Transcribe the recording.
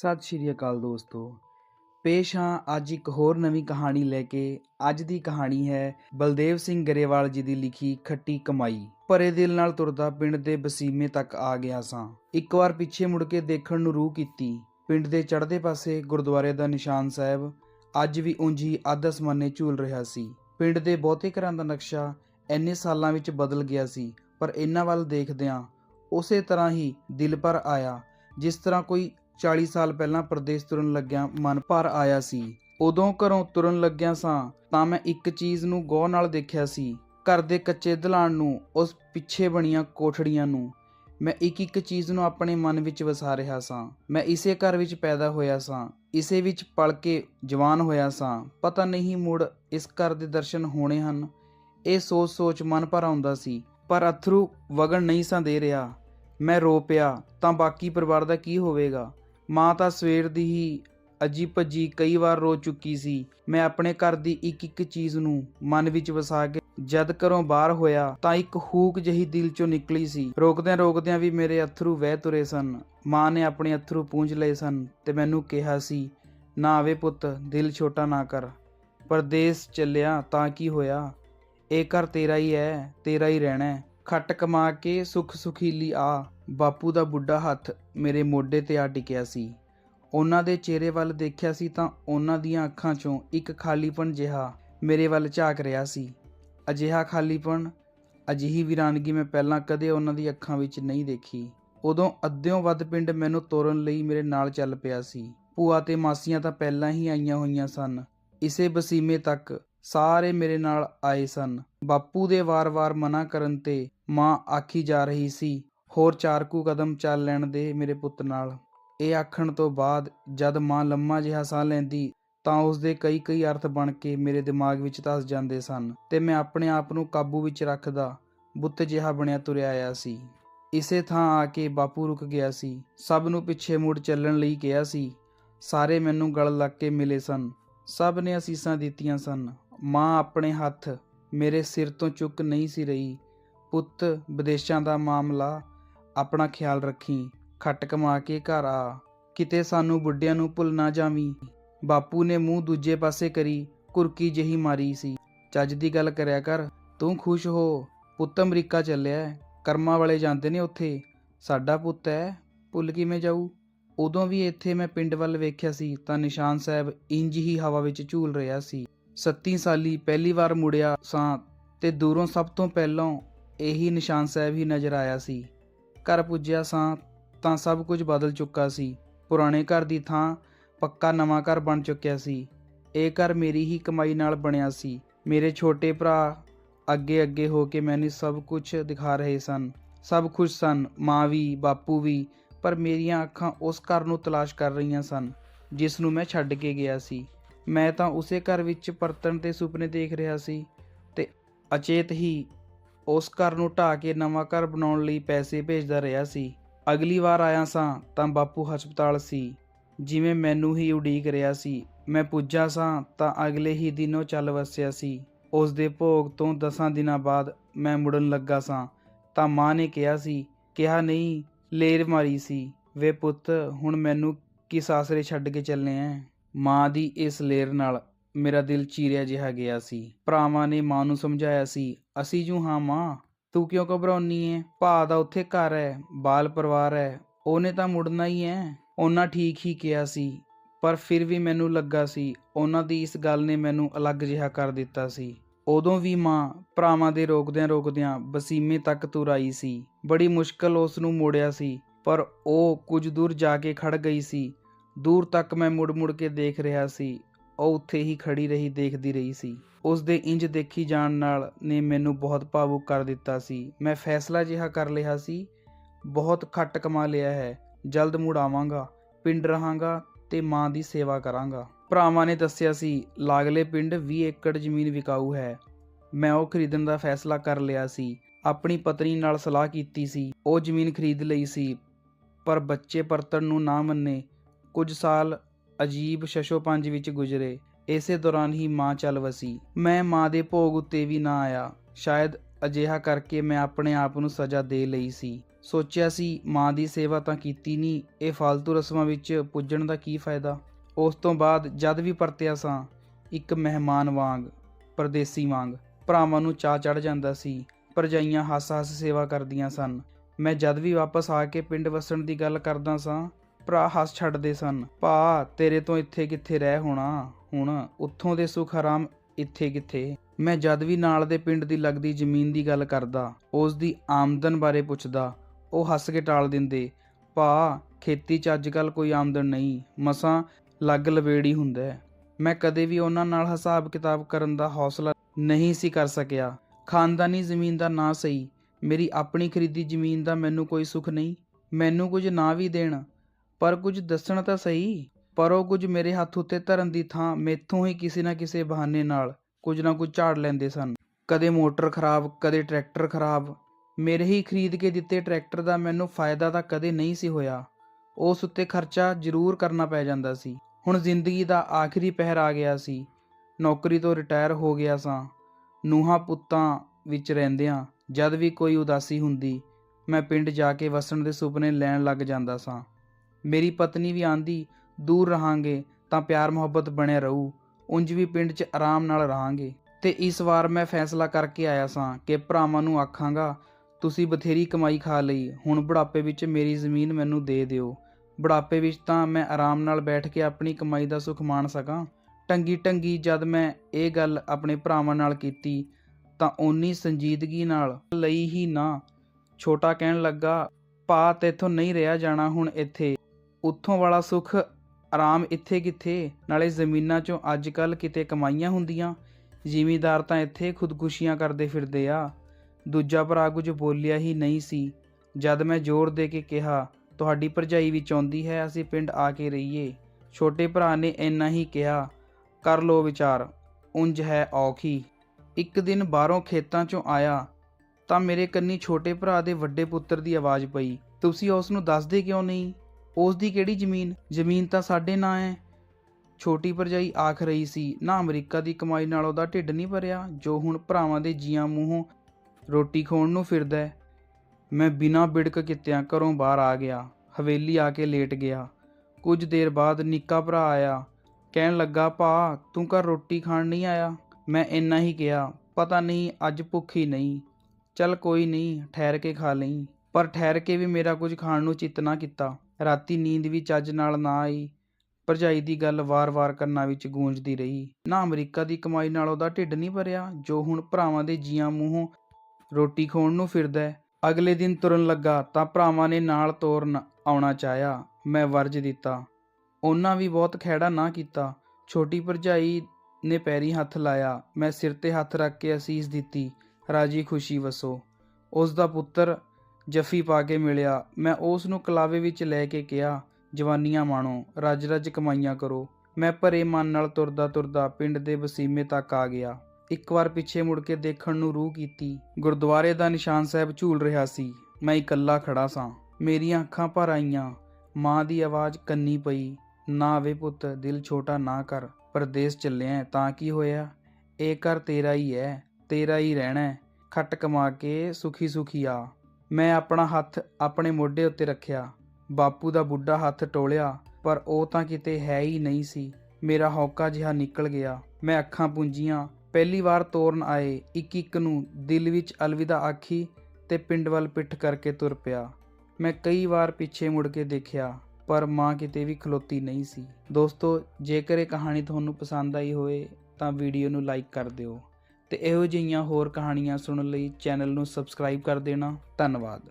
ਸਤਿ ਸ਼੍ਰੀ ਅਕਾਲ ਦੋਸਤੋ। ਪੇਸ਼ ਹਾਂ ਅੱਜ ਇੱਕ ਹੋਰ ਨਵੀਂ ਕਹਾਣੀ ਲੈ ਕੇ। ਅੱਜ ਦੀ ਕਹਾਣੀ ਹੈ ਬਲਦੇਵ ਸਿੰਘ ਗਰੇਵਾਲ ਜੀ ਦੀ ਲਿਖੀ ਖੱਟੀ ਕਮਾਈ। ਭਰੇ ਦਿਲ ਨਾਲ ਤੁਰਦਾ ਪਿੰਡ ਦੇ ਬਸੀਮੇ ਤੱਕ ਆ ਗਿਆ ਸਾਂ। ਇੱਕ ਵਾਰ ਪਿੱਛੇ ਮੁੜ ਕੇ ਦੇਖਣ ਨੂੰ ਰੂਹ ਕੀਤੀ। ਪਿੰਡ ਦੇ ਚੜ੍ਹਦੇ ਪਾਸੇ ਗੁਰਦੁਆਰੇ ਦਾ ਨਿਸ਼ਾਨ ਸਾਹਿਬ ਅੱਜ ਵੀ ਉਂਝ ਹੀ ਅੱਧ ਅਸਮਾਨੇ ਝੂਲ ਰਿਹਾ ਸੀ। ਪਿੰਡ ਦੇ ਬਹੁਤੇ ਘਰਾਂ ਦਾ ਨਕਸ਼ਾ ਇੰਨੇ ਸਾਲਾਂ ਵਿੱਚ ਬਦਲ ਗਿਆ ਸੀ, ਪਰ ਇਹਨਾਂ ਵੱਲ ਦੇਖਦਿਆਂ ਉਸੇ ਤਰ੍ਹਾਂ ਹੀ ਦਿਲ ਪਰ ਆਇਆ, ਜਿਸ ਤਰ੍ਹਾਂ ਕੋਈ 40 ਸਾਲ ਪਹਿਲਾਂ ਪਰਦੇਸ ਤੁਰਨ ਲੱਗਿਆਂ ਮਨ ਭਰ ਆਇਆ ਸੀ। ਉਦੋਂ ਘਰੋਂ ਤੁਰਨ ਲੱਗਿਆ ਸਾਂ, ਤਾਂ ਮੈਂ ਇੱਕ ਚੀਜ਼ ਨੂੰ ਗੌਰ ਨਾਲ ਦੇਖਿਆ ਸੀ। ਘਰ ਦੇ ਕੱਚੇ ਦਲਾਨ ਨੂੰ, ਉਸ ਪਿੱਛੇ ਬਣੀਆਂ ਕੋਠੜੀਆਂ ਨੂੰ। ਮੈਂ ਇੱਕ ਇੱਕ ਚੀਜ਼ ਨੂੰ ਆਪਣੇ ਮਨ ਵਿੱਚ ਵਸਾ ਰਿਹਾ ਸਾਂ। ਮੈਂ ਇਸੇ ਘਰ ਵਿੱਚ ਪੈਦਾ ਹੋਇਆ ਸਾਂ। ਇਸੇ ਵਿੱਚ ਪਲ ਕੇ ਜਵਾਨ ਹੋਇਆ ਸਾਂ। ਪਤਾ ਨਹੀਂ ਮੁੜ ਇਸ ਘਰ ਦੇ ਦਰਸ਼ਨ ਹੋਣੇ ਹਨ। ਇਹ ਸੋਚ ਸੋਚ ਮਨ ਭਰ ਆਉਂਦਾ ਸੀ। ਪਰ ਅਥਰੂ ਵਗਣ ਨਹੀਂ ਸਾਂ ਦੇ ਰਿਹਾ। ਮੈਂ ਰੋ ਪਿਆ, ਤਾਂ ਬਾਕੀ ਪਰਿਵਾਰ ਦਾ ਕੀ ਹੋਵੇਗਾ? ਮਾਂ ਤਾਂ ਸਵੇਰ ਦੀ ਹੀ ਅਜੀ ਭੱਜੀ ਕਈ ਵਾਰ ਰੋ ਚੁੱਕੀ ਸੀ। ਮੈਂ ਆਪਣੇ ਘਰ ਦੀ ਇੱਕ ਇੱਕ ਚੀਜ਼ ਨੂੰ ਮਨ ਵਿੱਚ ਵਸਾ ਕੇ ਜਦ ਘਰੋਂ ਬਾਹਰ ਹੋਇਆ ਤਾਂ ਇੱਕ ਹੂਕ ਜਹੀ ਦਿਲ ਚੋਂ ਨਿਕਲੀ ਸੀ। ਰੋਕਦਿਆਂ ਰੋਕਦਿਆਂ ਵੀ ਮੇਰੇ ਅਥਰੂ ਵਹਿ ਤੁਰੇ ਸਨ। ਮਾਂ ਨੇ ਆਪਣੇ ਅਥਰੂ ਪੂੰਝ ਲਏ ਸਨ ਤੇ ਮੈਨੂੰ ਕਿਹਾ ਸੀ, ਨਾ ਆਵੇ ਪੁੱਤ, ਦਿਲ ਛੋਟਾ ਨਾ ਕਰ। ਪਰਦੇਸ ਚੱਲਿਆ ਤਾਂ ਕੀ ਹੋਇਆ? ਇਹ ਘਰ ਤੇਰਾ ਹੀ ਹੈ, ਤੇਰਾ ਹੀ ਰਹਿਣਾ ਹੈ। ਖੱਟ ਕਮਾ ਕੇ ਸੁਖ ਸੁਖੀਲੀ ਆ। ਬਾਪੂ ਦਾ ਬੁੱਢਾ ਹੱਥ ਮੇਰੇ ਮੋਢੇ ਤੇ ਆ ਟਿਕਿਆ ਸੀ। ਉਹਨਾਂ ਦੇ ਚਿਹਰੇ ਵੱਲ ਦੇਖਿਆ ਸੀ ਤਾਂ ਉਹਨਾਂ ਦੀਆਂ ਅੱਖਾਂ 'ਚੋਂ ਇੱਕ ਖਾਲੀਪਣ ਜਿਹਾ ਮੇਰੇ ਵੱਲ ਝਾਕ ਰਿਹਾ ਸੀ। ਅਜਿਹਾ ਖਾਲੀਪਣ, ਅਜਿਹੀ ਵੀਰਾਨਗੀ ਮੈਂ ਪਹਿਲਾਂ ਕਦੇ ਉਹਨਾਂ ਦੀ ਅੱਖਾਂ ਵਿੱਚ ਨਹੀਂ ਦੇਖੀ। ਉਦੋਂ ਅੱਧਿਓਂ ਵੱਧ ਪਿੰਡ ਮੈਨੂੰ ਤੋਰਨ ਲਈ ਮੇਰੇ ਨਾਲ ਚੱਲ ਪਿਆ ਸੀ। ਭੂਆ ਤੇ ਮਾਸੀਆਂ ਤਾਂ ਪਹਿਲਾਂ ਹੀ ਆਈਆਂ ਹੋਈਆਂ ਸਨ। ਇਸੇ ਬਸੀਮੇ ਤੱਕ ਸਾਰੇ ਮੇਰੇ ਨਾਲ ਆਏ ਸਨ। ਬਾਪੂ ਦੇ ਵਾਰ-ਵਾਰ ਮਨਾ ਕਰਨ ਤੇ ਮਾਂ ਆਖੀ ਜਾ ਰਹੀ ਸੀ, ਹੋਰ ਚਾਰ ਕੁ ਕਦਮ ਚੱਲ ਲੈਣ ਦੇ ਮੇਰੇ ਪੁੱਤ ਨਾਲ। ਇਹ ਆਖਣ ਤੋਂ ਬਾਅਦ ਜਦ ਮਾਂ ਲੰਮਾ ਜਿਹਾ ਸਾਹ ਲੈਂਦੀ, ਤਾਂ ਉਸ ਦੇ ਕਈ ਕਈ ਅਰਥ ਬਣ ਕੇ ਮੇਰੇ ਦਿਮਾਗ ਵਿੱਚ ਧਸ ਜਾਂਦੇ ਸਨ ਤੇ ਮੈਂ ਆਪਣੇ ਆਪ ਨੂੰ ਕਾਬੂ ਵਿੱਚ ਰੱਖਦਾ ਬੁੱਤ ਜਿਹਾ ਬਣਿਆ ਤੁਰਿਆ ਆਇਆ ਸੀ। ਇਸੇ ਥਾਂ ਆ ਕੇ ਬਾਪੂ ਰੁਕ ਗਿਆ ਸੀ। ਸਭ ਨੂੰ ਪਿੱਛੇ ਮੁੜ ਚੱਲਣ ਲਈ ਕਿਹਾ ਸੀ। ਸਾਰੇ ਮੈਨੂੰ ਗਲ ਲੱਗ ਕੇ ਮਿਲੇ ਸਨ। ਸਭ ਨੇ ਅਸੀਸਾਂ ਦਿੱਤੀਆਂ ਸਨ। ਮਾਂ ਆਪਣੇ ਹੱਥ ਮੇਰੇ ਸਿਰ ਤੋਂ ਚੁੱਕ ਨਹੀਂ ਸੀ ਰਹੀ। ਪੁੱਤ ਵਿਦੇਸ਼ਾਂ ਦਾ ਮਾਮਲਾ ਆਪਣਾ ਖਿਆਲ ਰੱਖੀ, ਖੱਟ ਕਮਾ ਕੇ ਘਰ ਆ। ਕਿਤੇ ਸਾਨੂੰ ਬੁੱਢਿਆਂ ਨੂੰ ਭੁੱਲ ਨਾ ਜਾਵੀਂ। ਬਾਪੂ ਨੇ ਮੂੰਹ ਦੂਜੇ ਪਾਸੇ ਕਰੀ, ਕੁਰਕੀ ਜਹੀ ਮਾਰੀ ਸੀ। ਚੱਜ ਦੀ ਗੱਲ ਕਰਿਆ ਕਰ, ਤੂੰ ਖੁਸ਼ ਹੋ? ਪੁੱਤ ਅਮਰੀਕਾ ਚੱਲਿਆ ਹੈ। ਕਰਮਾਂ ਵਾਲੇ ਜਾਂਦੇ ਨੇ ਉੱਥੇ। ਸਾਡਾ ਪੁੱਤ ਹੈ, ਭੁੱਲ ਕਿਵੇਂ ਜਾਊ? ਉਦੋਂ ਵੀ ਇੱਥੇ ਮੈਂ ਪਿੰਡ ਵੱਲ ਵੇਖਿਆ ਸੀ, ਤਾਂ ਨਿਸ਼ਾਨ ਸਾਹਿਬ ਇੰਜ ਹੀ ਹਵਾ ਵਿੱਚ ਝੂਲ ਰਿਹਾ ਸੀ। 37 ਸਾਲੀ ਪਹਿਲੀ ਵਾਰ ਮੁੜਿਆ ਸਾਂ ਤੇ ਦੂਰੋਂ ਸਭ ਤੋਂ ਪਹਿਲਾਂ ਇਹੀ ਨਿਸ਼ਾਨ ਸਾਹਿਬ ਹੀ ਨਜ਼ਰ ਆਇਆ ਸੀ। ਘਰ ਪੁੱਜਿਆ ਸਾਂ ਤਾਂ ਸਭ ਕੁਝ ਬਦਲ ਚੁੱਕਾ ਸੀ। ਪੁਰਾਣੇ ਘਰ ਦੀ ਥਾਂ ਪੱਕਾ ਨਵਾਂ ਘਰ ਬਣ ਚੁੱਕਿਆ ਸੀ। ਇਹ ਘਰ ਮੇਰੀ ਹੀ ਕਮਾਈ ਨਾਲ ਬਣਿਆ ਸੀ। ਮੇਰੇ ਛੋਟੇ ਭਰਾ ਅੱਗੇ ਅੱਗੇ ਹੋ ਕੇ ਮੈਨੂੰ ਸਭ ਕੁਝ ਦਿਖਾ ਰਹੇ ਸਨ। ਸਭ ਖੁਸ਼ ਸਨ। ਮਾਂ ਵੀ, ਬਾਪੂ ਵੀ, ਪਰ ਮੇਰੀਆਂ ਅੱਖਾਂ ਉਸ ਘਰ ਨੂੰ ਤਲਾਸ਼ ਕਰ ਰਹੀਆਂ ਸਨ, ਜਿਸ ਨੂੰ ਮੈਂ ਛੱਡ ਕੇ ਗਿਆ ਸੀ। ਮੈਂ ਤਾਂ ਉਸੇ ਘਰ ਵਿੱਚ ਪਰਤਣ ਦੇ ਸੁਪਨੇ ਦੇਖ ਰਿਹਾ ਸੀ ਤੇ ਅਚੇਤ ਹੀ ਉਸ ਘਰ ਨੂੰ ਢਾ ਕੇ ਨਵਾਂ ਘਰ ਬਣਾਉਣ ਲਈ ਪੈਸੇ ਭੇਜਦਾ ਰਿਹਾ ਸੀ। ਅਗਲੀ ਵਾਰ ਆਇਆ ਸਾਂ ਤਾਂ ਬਾਪੂ ਹਸਪਤਾਲ ਸੀ। ਜਿਵੇਂ ਮੈਨੂੰ ਹੀ ਉਡੀਕ ਰਿਹਾ ਸੀ। ਮੈਂ ਪੁੱਜਾ ਸਾਂ ਤਾਂ ਅਗਲੇ ਹੀ ਦਿਨੋਂ ਚੱਲ ਵਸਿਆ ਸੀ। ਉਸ ਦੇ ਭੋਗ ਤੋਂ ਦਸਾਂ ਦਿਨਾਂ ਬਾਅਦ ਮੈਂ ਮੁੜਨ ਲੱਗਾ ਸਾਂ। ਤਾਂ ਮਾਂ ਨੇ ਕਿਹਾ ਸੀ, ਕਿਹਾ ਨਹੀਂ, ਲੇਰ ਮਾਰੀ ਸੀ। ਵੇ ਪੁੱਤ, ਹੁਣ ਮੈਨੂੰ ਕਿਸ ਆਸਰੇ ਛੱਡ ਕੇ ਚੱਲੇ ਐ? ਮਾਂ ਦੀ ਇਸ ਲੇਰ ਨਾਲ ਮੇਰਾ ਦਿਲ ਚੀਰਿਆ ਜਿਹਾ ਗਿਆ ਸੀ। ਭਰਾਵਾਂ ਨੇ ਮਾਂ ਨੂੰ ਸਮਝਾਇਆ ਸੀ, ਅਸੀਂ ਜੂ ਹਾਂ ਮਾਂ, ਤੂੰ ਕਿਉਂ ਘਬਰਾਉਣੀ ਐ ਭਾ ਦਾ ਉੱਥੇ ਘਰ ਐ, ਬਾਲ ਪਰਿਵਾਰ ਐ, ਉਹਨੇ ਤਾਂ ਮੁੜਨਾ ਹੀ ਐ। ਉਹਨਾਂ ਠੀਕ ਹੀ ਕਿਹਾ ਸੀ, ਪਰ ਫਿਰ ਵੀ ਮੈਨੂੰ ਲੱਗਾ ਸੀ, ਉਹਨਾਂ ਦੀ ਇਸ ਗੱਲ ਨੇ ਮੈਨੂੰ ਅਲੱਗ ਜਿਹਾ ਕਰ ਦਿੱਤਾ ਸੀ। ਉਦੋਂ ਵੀ ਮਾਂ ਭਰਾਵਾਂ ਦੇ ਰੋਕਦਿਆਂ ਰੋਕਦਿਆਂ ਬਸੀਮੇ ਤੱਕ ਤੁਰ ਆਈ ਸੀ। ਬੜੀ ਮੁਸ਼ਕਲ ਉਸ ਨੂੰ ਮੋੜਿਆ ਸੀ, ਪਰ ਉਹ ਕੁਝ ਦੂਰ ਜਾ ਕੇ ਖੜ ਗਈ ਸੀ। ਦੂਰ ਤੱਕ ਮੈਂ ਮੁੜ-ਮੁੜ ਕੇ ਦੇਖ ਰਿਹਾ ਸੀ। ਉਹ ਉੱਥੇ ਹੀ ਖੜੀ ਰਹੀ, ਦੇਖਦੀ ਰਹੀ ਸੀ। ਉਸ ਦੇ ਇੰਜ ਦੇਖੀ ਜਾਣ ਨਾਲ ਨੇ ਮੈਨੂੰ ਬਹੁਤ ਭਾਵੁਕ ਕਰ ਦਿੱਤਾ ਸੀ। ਮੈਂ ਫੈਸਲਾ ਜਿਹਾ ਕਰ ਲਿਆ ਸੀ, ਬਹੁਤ ਖੱਟ ਕਮਾ ਲਿਆ ਹੈ। ਜਲਦ ਮੁੜ ਆਵਾਂਗਾ, ਪਿੰਡ ਰਹਾਂਗਾ ਤੇ ਮਾਂ ਦੀ ਸੇਵਾ ਕਰਾਂਗਾ। ਭਰਾਵਾਂ ਨੇ ਦੱਸਿਆ ਸੀ, ਲਾਗਲੇ ਪਿੰਡ 20 ਏਕੜ ਜ਼ਮੀਨ ਵਿਕਾਊ ਹੈ। ਮੈਂ ਉਹ ਖਰੀਦਣ ਦਾ ਫੈਸਲਾ ਕਰ ਲਿਆ ਸੀ। ਆਪਣੀ ਪਤਨੀ ਨਾਲ ਸਲਾਹ ਕੀਤੀ ਸੀ। ਉਹ ਜ਼ਮੀਨ ਖਰੀਦ ਲਈ ਸੀ, ਪਰ ਬੱਚੇ ਪਰਤਣ ਨੂੰ ਨਾ ਮੰਨੇ। ਕੁਝ ਸਾਲ ਅਜੀਬ ਸ਼ਸ਼ੋਪੰਜ ਵਿੱਚ ਗੁਜ਼ਰੇ। ਇਸੇ ਦੌਰਾਨ ਹੀ ਮਾਂ ਚੱਲ ਵਸੀ। ਮੈਂ ਮਾਂ ਦੇ ਭੋਗ ਉੱਤੇ ਵੀ ਨਾ ਆਇਆ। ਸ਼ਾਇਦ ਅਜਿਹਾ ਕਰਕੇ ਮੈਂ ਆਪਣੇ ਆਪ ਨੂੰ ਸਜ਼ਾ ਦੇ ਲਈ ਸੀ। ਸੋਚਿਆ ਸੀ, ਮਾਂ ਦੀ ਸੇਵਾ ਤਾਂ ਕੀਤੀ ਨਹੀਂ ਇਹ ਫालतू ਰਸਮਾਂ ਵਿੱਚ ਪੁੱਜਣ ਦਾ ਕੀ ਫਾਇਦਾ? ਉਸ ਤੋਂ ਬਾਅਦ ਜਦ ਵੀ ਪਰਤਿਆ ਸਾਂ, ਇੱਕ ਮਹਿਮਾਨ ਵਾਂਗ, ਪਰਦੇਸੀ ਵਾਂਗ, ਭਰਾਵਾਂ ਨੂੰ ਚਾਹ ਚੜ ਜਾਂਦਾ ਸੀ। ਭਰਜਾਈਆਂ ਹੱਸ-ਹੱਸ ਸੇਵਾ ਕਰਦੀਆਂ ਸਨ। ਮੈਂ ਜਦ ਵੀ ਵਾਪਸ ਆ ਕੇ ਪਿੰਡ ਵਸਣ ਦੀ ਗੱਲ ਕਰਦਾ ਸਾਂ ਭਰਾ ਹੱਸ ਛੱਡਦੇ ਸਨ। ਭਾ, ਤੇਰੇ ਤੋਂ ਇੱਥੇ ਕਿੱਥੇ ਰਹਿ ਹੋਣਾ? ਹੁਣ ਉੱਥੋਂ ਦੇ ਸੁਖ ਆਰਾਮ ਇੱਥੇ ਕਿੱਥੇ? ਮੈਂ ਜਦ ਵੀ ਨਾਲ ਦੇ ਪਿੰਡ ਦੀ ਲੱਗਦੀ ਜ਼ਮੀਨ ਦੀ ਗੱਲ ਕਰਦਾ, ਉਸ ਦੀ ਆਮਦਨ ਬਾਰੇ ਪੁੱਛਦਾ। ਉਹ ਹੱਸ ਕੇ ਟਾਲ ਦਿੰਦੇ, ਭਾ, ਖੇਤੀ 'ਚ ਅੱਜਕੱਲ ਕੋਈ ਆਮਦਨ ਨਹੀਂ, ਮਸਾਂ ਲੱਗ ਲਵੇੜੀ ਹੁੰਦਾ ਮੈਂ ਕਦੇ ਵੀ ਉਹਨਾਂ ਨਾਲ ਹਿਸਾਬ ਕਿਤਾਬ ਕਰਨ ਦਾ ਹੌਸਲਾ ਨਹੀਂ ਸੀ ਕਰ ਸਕਿਆ। ਖਾਨਦਾਨੀ ਜ਼ਮੀਨ ਦਾ ਨਾ ਸਹੀ, ਮੇਰੀ ਆਪਣੀ ਖਰੀਦੀ ਜ਼ਮੀਨ ਦਾ ਮੈਨੂੰ ਕੋਈ ਸੁੱਖ ਨਹੀਂ। ਮੈਨੂੰ ਕੁਝ ਨਾ ਵੀ ਦੇਣ ਪਰ ਕੁਝ ਦੱਸਣ ਤਾਂ ਸਹੀ, ਪਰ ਉਹ ਕੁਝ ਮੇਰੇ ਹੱਥ ਉੱਤੇ ਧਰਨ ਦੀ ਥਾਂ ਮੈਥੋਂ ਹੀ ਕਿਸੇ ਨਾ ਕਿਸੇ ਬਹਾਨੇ ਨਾਲ ਕੁਝ ਨਾ ਕੁਝ ਝਾੜ ਲੈਂਦੇ ਸਨ। ਕਦੇ ਮੋਟਰ ਖਰਾਬ, ਕਦੇ ਟਰੈਕਟਰ ਖਰਾਬ। ਮੇਰੇ ਹੀ ਖਰੀਦ ਕੇ ਦਿੱਤੇ ਟਰੈਕਟਰ ਦਾ ਮੈਨੂੰ ਫਾਇਦਾ ਤਾਂ ਕਦੇ ਨਹੀਂ ਸੀ ਹੋਇਆ। ਉਸ ਉੱਤੇ ਖਰਚਾ ਜ਼ਰੂਰ ਕਰਨਾ ਪੈ ਜਾਂਦਾ ਸੀ। ਹੁਣ ਜ਼ਿੰਦਗੀ ਦਾ ਆਖਰੀ ਪਹਿਰ ਆ ਗਿਆ ਸੀ। ਨੌਕਰੀ ਤੋਂ ਰਿਟਾਇਰ ਹੋ ਗਿਆ ਸਾਂ। ਨੂਹਾਂ ਪੁੱਤਾਂ ਵਿੱਚ ਰਹਿੰਦਿਆਂ ਜਦ ਵੀ ਕੋਈ ਉਦਾਸੀ ਹੁੰਦੀ, ਮੈਂ ਪਿੰਡ ਜਾ ਕੇ ਵਸਣ ਦੇ ਸੁਪਨੇ ਲੈਣ ਲੱਗ ਜਾਂਦਾ ਸਾਂ। ਮੇਰੀ ਪਤਨੀ ਵੀ ਆਂਦੀ, ਦੂਰ ਰਹਾਂਗੇ ਤਾਂ ਪਿਆਰ ਮੁਹੱਬਤ ਬਣਿਆ ਰਹੂ, ਉਂਝ ਵੀ ਪਿੰਡ 'ਚ ਆਰਾਮ ਨਾਲ ਰਹਾਂਗੇ। ਤੇ ਇਸ ਵਾਰ ਮੈਂ ਫੈਸਲਾ ਕਰਕੇ ਆਇਆ ਸਾਂ ਕਿ ਭਰਾਵਾਂ ਨੂੰ ਆਖਾਂਗਾ, ਤੁਸੀਂ ਬਥੇਰੀ ਕਮਾਈ ਖਾ ਲਈ, ਹੁਣ ਬੁਢਾਪੇ ਵਿੱਚ ਮੇਰੀ ਜ਼ਮੀਨ ਮੈਨੂੰ ਦੇ ਦਿਓ। ਬੁਢਾਪੇ ਵਿੱਚ ਤਾਂ ਮੈਂ ਆਰਾਮ ਨਾਲ ਬੈਠ ਕੇ ਆਪਣੀ ਕਮਾਈ ਦਾ ਸੁੱਖ ਮਾਣ ਸਕਾਂ। ਟੰਗੀ ਟੰਗੀ ਜਦ ਮੈਂ ਇਹ ਗੱਲ ਆਪਣੇ ਭਰਾਵਾਂ ਨਾਲ ਕੀਤੀ, ਤਾਂ ਓਨੀ ਸੰਜੀਦਗੀ ਨਾਲ ਲਈ ਹੀ ਨਾ। ਛੋਟਾ ਕਹਿਣ ਲੱਗਾ ਭਾ ਤੇਥੋਂ ਨਹੀਂ ਰਿਹਾ ਜਾਣਾ ਹੁਣ ਇੱਥੇ। ਉੱਥੋਂ ਵਾਲਾ ਸੁੱਖ ਆਰਾਮ ਇੱਥੇ ਕਿੱਥੇ? ਨਾਲੇ ਜ਼ਮੀਨਾਂ 'ਚੋਂ ਅੱਜ ਕੱਲ ਕਿਤੇ ਕਮਾਈਆਂ ਹੁੰਦੀਆਂ। ਜ਼ਿਮੀਦਾਰ ਤਾਂ ਇੱਥੇ ਖੁਦਕੁਸ਼ੀਆਂ ਕਰਦੇ ਫਿਰਦੇ ਆ। ਦੂਜਾ ਭਰਾ ਕੁਝ ਬੋਲਿਆ ਹੀ ਨਹੀਂ ਸੀ। ਜਦ ਮੈਂ ਜ਼ੋਰ ਦੇ ਕੇ ਕਿਹਾ, ਤੁਹਾਡੀ ਭਰਜਾਈ ਵੀ ਚਾਹੁੰਦੀ ਹੈ ਅਸੀਂ ਪਿੰਡ ਆ ਕੇ ਰਹੀਏ। ਛੋਟੇ ਭਰਾ ਨੇ ਇੰਨਾ ਹੀ ਕਿਹਾ, ਕਰ ਲੋ ਵਿਚਾਰ, ਉਂਝ ਹੈ ਔਖੀ ਇੱਕ ਦਿਨ ਬਾਹਰੋਂ ਖੇਤਾਂ 'ਚੋਂ ਆਇਆ, ਤਾਂ ਮੇਰੇ ਕੰਨੀ ਛੋਟੇ ਭਰਾ ਦੇ ਵੱਡੇ ਪੁੱਤਰ ਦੀ ਆਵਾਜ਼ ਪਈ, ਤੁਸੀਂ ਉਸ ਨੂੰ ਦੱਸਦੇ ਕਿਉਂ ਨਹੀਂ? ਉਸ ਦੀ ਕਿਹੜੀ ਜ਼ਮੀਨ? ਜ਼ਮੀਨ ਤਾਂ ਸਾਡੇ ਨਾਂ ਹੈ। ਛੋਟੀ ਭਰਜਾਈ ਆਖ ਰਹੀ ਸੀ, ਨਾ, ਅਮਰੀਕਾ ਦੀ ਕਮਾਈ ਨਾਲ ਉਹਦਾ ਢਿੱਡ ਨਹੀਂ ਭਰਿਆ। ਜੋ ਹੁਣ ਭਰਾਵਾਂ ਦੇ ਜੀਆਂ ਮੂੰਹੋਂ ਰੋਟੀ ਖਾਣ ਨੂੰ ਫਿਰਦਾ ਹੈ। ਮੈਂ ਬਿਨਾਂ ਬਿੜਕ ਕਿਤਿਆਂ ਘਰੋਂ ਬਾਹਰ ਆ ਗਿਆ। ਹਵੇਲੀ ਆ ਕੇ ਲੇਟ ਗਿਆ। ਕੁਝ ਦੇਰ ਬਾਅਦ ਨਿੱਕਾ ਭਰਾ ਆਇਆ। ਕਹਿਣ ਲੱਗਾ, ਭਾ, ਤੂੰ ਘਰ ਰੋਟੀ ਖਾਣ ਨਹੀਂ ਆਇਆ? ਮੈਂ ਇੰਨਾ ਹੀ ਕਿਹਾ, ਪਤਾ ਨਹੀਂ, ਅੱਜ ਭੁੱਖ ਹੀ ਨਹੀਂ। ਚੱਲ ਕੋਈ ਨਹੀਂ, ਠਹਿਰ ਕੇ ਖਾ ਲਈ। ਪਰ ਠਹਿਰ ਕੇ ਵੀ ਮੇਰਾ ਕੁਝ ਖਾਣ ਨੂੰ ਚਿੱਤ ਨਾ ਕੀਤਾ। ਰਾਤੀ ਨੀਂਦ ਵੀ ਚੱਜ ਨਾਲ ਨਾ ਆਈ। ਭਰਜਾਈ ਦੀ ਗੱਲ ਵਾਰ-ਵਾਰ ਕੰਨਾਂ ਵਿੱਚ ਗੂੰਜਦੀ ਰਹੀ। ਨਾ ਅਮਰੀਕਾ ਦੀ ਕਮਾਈ ਨਾਲ ਉਹਦਾ ਢਿੱਡ ਨਹੀਂ ਭਰਿਆ, ਜੋ ਹੁਣ ਭਰਾਵਾਂ ਦੇ ਜੀਆਂ ਮੂੰਹੋਂ ਰੋਟੀ ਖੋਣ ਨੂੰ ਫਿਰਦਾ ਹੈ। ਅਗਲੇ ਦਿਨ ਤੁਰਨ ਲੱਗਾ ਤਾਂ ਭਰਾਵਾਂ ਨੇ ਨਾਲ ਤੋਰਨ ਆਉਣਾ ਚਾਹਿਆ। ਮੈਂ ਵਰਜ ਦਿੱਤਾ। ਉਹਨਾਂ ਵੀ ਬਹੁਤ ਖਹਿੜਾ ਨਾ ਕੀਤਾ। ਛੋਟੀ ਭਰਜਾਈ ਨੇ ਪੈਰੀ ਹੱਥ ਲਾਇਆ। ਮੈਂ ਸਿਰ ਤੇ ਹੱਥ ਰੱਖ ਕੇ ਅਸੀਸ ਦਿੱਤੀ, ਰਾਜੀ ਖੁਸ਼ੀ ਵਸੋ। ਉਸ ਦਾ ਪੁੱਤਰ ਜੱਫੀ ਪਾ ਕੇ ਮਿਲਿਆ। ਮੈਂ ਉਸ ਨੂੰ ਕਲਾਵੇ ਵਿੱਚ ਲੈ ਕੇ ਕਿਹਾ, ਜਵਾਨੀਆਂ ਮਾਣੋ ਰੱਜ ਰੱਜ ਕਮਾਈਆਂ ਕਰੋ। ਮੈਂ ਭਰੇ ਮਨ ਨਾਲ ਤੁਰਦਾ ਤੁਰਦਾ ਪਿੰਡ ਦੇ ਵਸੀਮੇ ਤੱਕ ਆ ਗਿਆ। ਇੱਕ ਵਾਰ ਪਿੱਛੇ ਮੁੜ ਕੇ ਦੇਖਣ ਨੂੰ ਰੂਹ ਕੀਤੀ। ਗੁਰਦੁਆਰੇ ਦਾ ਨਿਸ਼ਾਨ ਸਾਹਿਬ ਝੂਲ ਰਿਹਾ ਸੀ। ਮੈਂ ਇਕੱਲਾ ਖੜਾ ਸਾਂ। ਮੇਰੀਆਂ ਅੱਖਾਂ ਭਰ ਆਈਆਂ। ਮਾਂ ਦੀ ਆਵਾਜ਼ ਕੰਨੀ ਪਈ, ਨਾ ਵੇ ਪੁੱਤ, ਦਿਲ ਛੋਟਾ ਨਾ ਕਰ। ਪਰਦੇਸ ਚੱਲਿਆ ਤਾਂ ਕੀ ਹੋਇਆ? ਇਹ ਘਰ ਤੇਰਾ ਹੀ ਹੈ ਤੇਰਾ ਹੀ ਰਹਿਣਾ ਖੱਟ ਕਮਾ ਕੇ ਸੁਖੀ ਸੁਖੀ ਆ। ਮੈਂ ਆਪਣਾ ਹੱਥ ਆਪਣੇ ਮੋਢੇ ਉੱਤੇ ਰੱਖਿਆ। ਬਾਪੂ ਦਾ ਬੁੱਢਾ ਹੱਥ ਟੋਲਿਆ, ਪਰ ਉਹ ਤਾਂ ਕਿਤੇ ਹੈ ਹੀ ਨਹੀਂ ਸੀ। ਮੇਰਾ ਹੌਕਾ ਜਿਹਾ ਨਿਕਲ ਗਿਆ। ਮੈਂ ਅੱਖਾਂ ਪੂੰਜੀਆਂ। ਪਹਿਲੀ ਵਾਰ ਤੋਰਨ ਆਏ। ਇੱਕ ਇੱਕ ਨੂੰ ਦਿਲ ਵਿੱਚ ਅਲਵਿਦਾ ਆਖੀ ਤੇ ਪਿੰਡ ਵੱਲ ਪਿੱਠ ਕਰਕੇ ਤੁਰ ਪਿਆ। ਮੈਂ ਕਈ ਵਾਰ ਪਿੱਛੇ ਮੁੜ ਕੇ ਦੇਖਿਆ, ਪਰ ਮਾਂ ਕਿਤੇ ਵੀ ਖਲੋਤੀ ਨਹੀਂ ਸੀ। ਦੋਸਤੋ, ਜੇਕਰ ਇਹ ਕਹਾਣੀ ਤੁਹਾਨੂੰ ਪਸੰਦ ਆਈ ਹੋਵੇ, ਤਾਂ ਵੀਡੀਓ ਨੂੰ ਲਾਈਕ ਕਰ ਦਿਓ। ਤੇ ਇਹੋ ਜਿਹੀਆਂ ਹੋਰ ਕਹਾਣੀਆਂ ਸੁਣਨ ਲਈ ਚੈਨਲ ਨੂੰ ਸਬਸਕ੍ਰਾਈਬ ਕਰ ਦੇਣਾ। ਧੰਨਵਾਦ।